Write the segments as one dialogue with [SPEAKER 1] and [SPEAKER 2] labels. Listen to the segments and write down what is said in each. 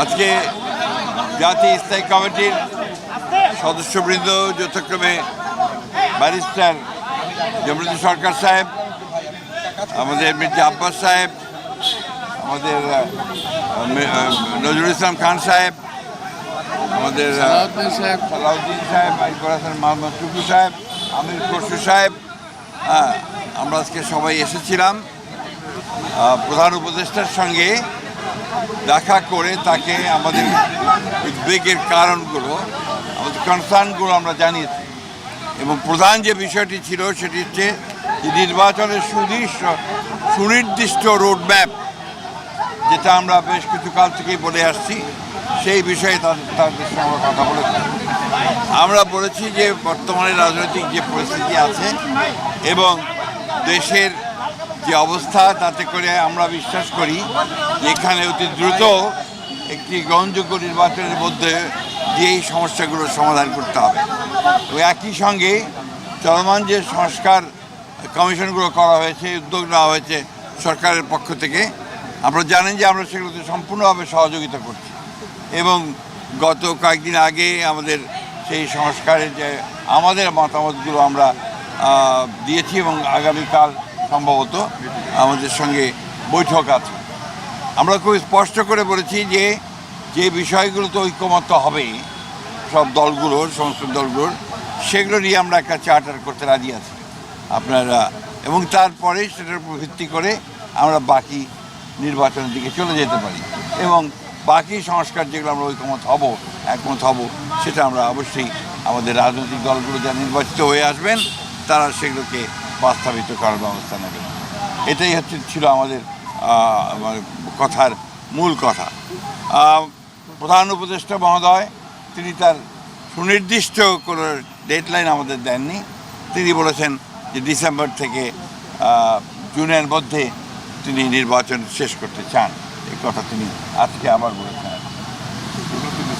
[SPEAKER 1] আজকে জাতীয় স্থায়ী কমিটির সদস্যবৃন্দ যথাক্রমে ব্যারিস্টার জমরুদ্দিন সরকার সাহেব আমাদের মির্জা আব্বাস সাহেব আমাদের নজরুল ইসলাম খান সাহেব আমাদের
[SPEAKER 2] সালাউদ্দিন সাহেব।
[SPEAKER 1] সালাউদ্দিন সাহেব আইকুর হাসান মোহাম্মদ টুকু সাহেব আমির খসরু সাহেব হ্যাঁ আমরা আজকে সবাই এসেছিলাম প্রধান উপদেষ্টার সঙ্গে। দেখা করে তাকে আমাদের উদ্বেগের কারণগুলো, আমাদের কনসার্নগুলো আমরা জানিয়েছি। এবং প্রধান যে বিষয়টি ছিল সেটি হচ্ছে নির্বাচনের সুনির্দিষ্ট সুনির্দিষ্ট রোডম্যাপ যেটা আমরা বেশ কিছু কাল থেকেই বলে আসছি, সেই বিষয়ে তাদের তাদের সঙ্গে আমরা কথা বলেছি। আমরা বলেছি যে বর্তমানে রাজনৈতিক যে পরিস্থিতি আছে এবং দেশের যে অবস্থা, তাতে করে আমরা বিশ্বাস করি এখানে অতি দ্রুত একটি গ্রহণযোগ্য নির্বাচনের মধ্যে দিয়ে এই সমস্যাগুলোর সমাধান করতে হবে। এবং একই সঙ্গে চলমান যে সংস্কার কমিশনগুলো করা হয়েছে, উদ্যোগ নেওয়া হয়েছে সরকারের পক্ষ থেকে, আমরা জানেন যে আমরা সেগুলোতে সম্পূর্ণভাবে সহযোগিতা করছি এবং গত কয়েকদিন আগে আমাদের সেই সংস্কারের যে আমাদের মতামতগুলো আমরা দিয়েছি এবং আগামীকাল সম্ভবত আমাদের সঙ্গে বৈঠক আছে। আমরা খুব স্পষ্ট করে বলেছি যে যে বিষয়গুলোতে ঐক্যমত্য হবে, সব দলগুলোর সমস্ত দলগুলোর, সেগুলো নিয়ে আমরা একটা চার্টার করতে রাজি আছি আপনারা। এবং তারপরে সেটার উপর ভিত্তি করে আমরা বাকি নির্বাচনের দিকে চলে যেতে পারি। এবং বাকি সংস্কার যেগুলো আমরা ঐকমত হব, একমত হব, সেটা আমরা অবশ্যই আমাদের রাজনৈতিক দলগুলো যারা নির্বাচিত হয়ে আসবেন, তারা সেগুলোকে বাস্তবিত করার ব্যবস্থা নেবেন এটাই হচ্ছে ছিল আমাদের কথার মূল কথা। প্রধান উপদেষ্টা মহোদয়, তিনি তার সুনির্দিষ্ট কোনো ডেডলাইন আমাদের দেননি। তিনি বলেছেন যে ডিসেম্বর থেকে জুনের মধ্যে তিনি নির্বাচন শেষ করতে চান। এই কথা তিনি আজকে আবার বলেছেন।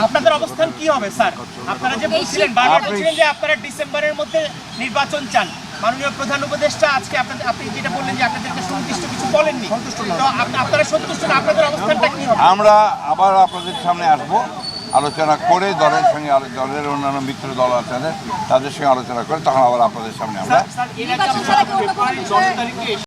[SPEAKER 3] আপনাদের অবস্থান কি হবে স্যার? আপনারা যে বলছিলেন বারবার বলছিলেন যে আপনারা ডিসেম্বরের মধ্যে নির্বাচন চান। মাননীয় প্রধান উপদেষ্টা আজকে আপনাদের আপনি যেটা বললেন যে আপনাদেরকে সন্তুষ্ট কিছু বলেননি। তো আপনারা সন্তুষ্ট না? আপনাদের অবস্থানটা কি হবে?
[SPEAKER 1] আমরা আবার আপনাদের সামনে আসব। আলোচনা করে দলের সঙ্গে দলের অন্যান্য মিত্র দল আছে তাদের সঙ্গে আলোচনা করে তখন আবার আপনাদের সামনে আমরা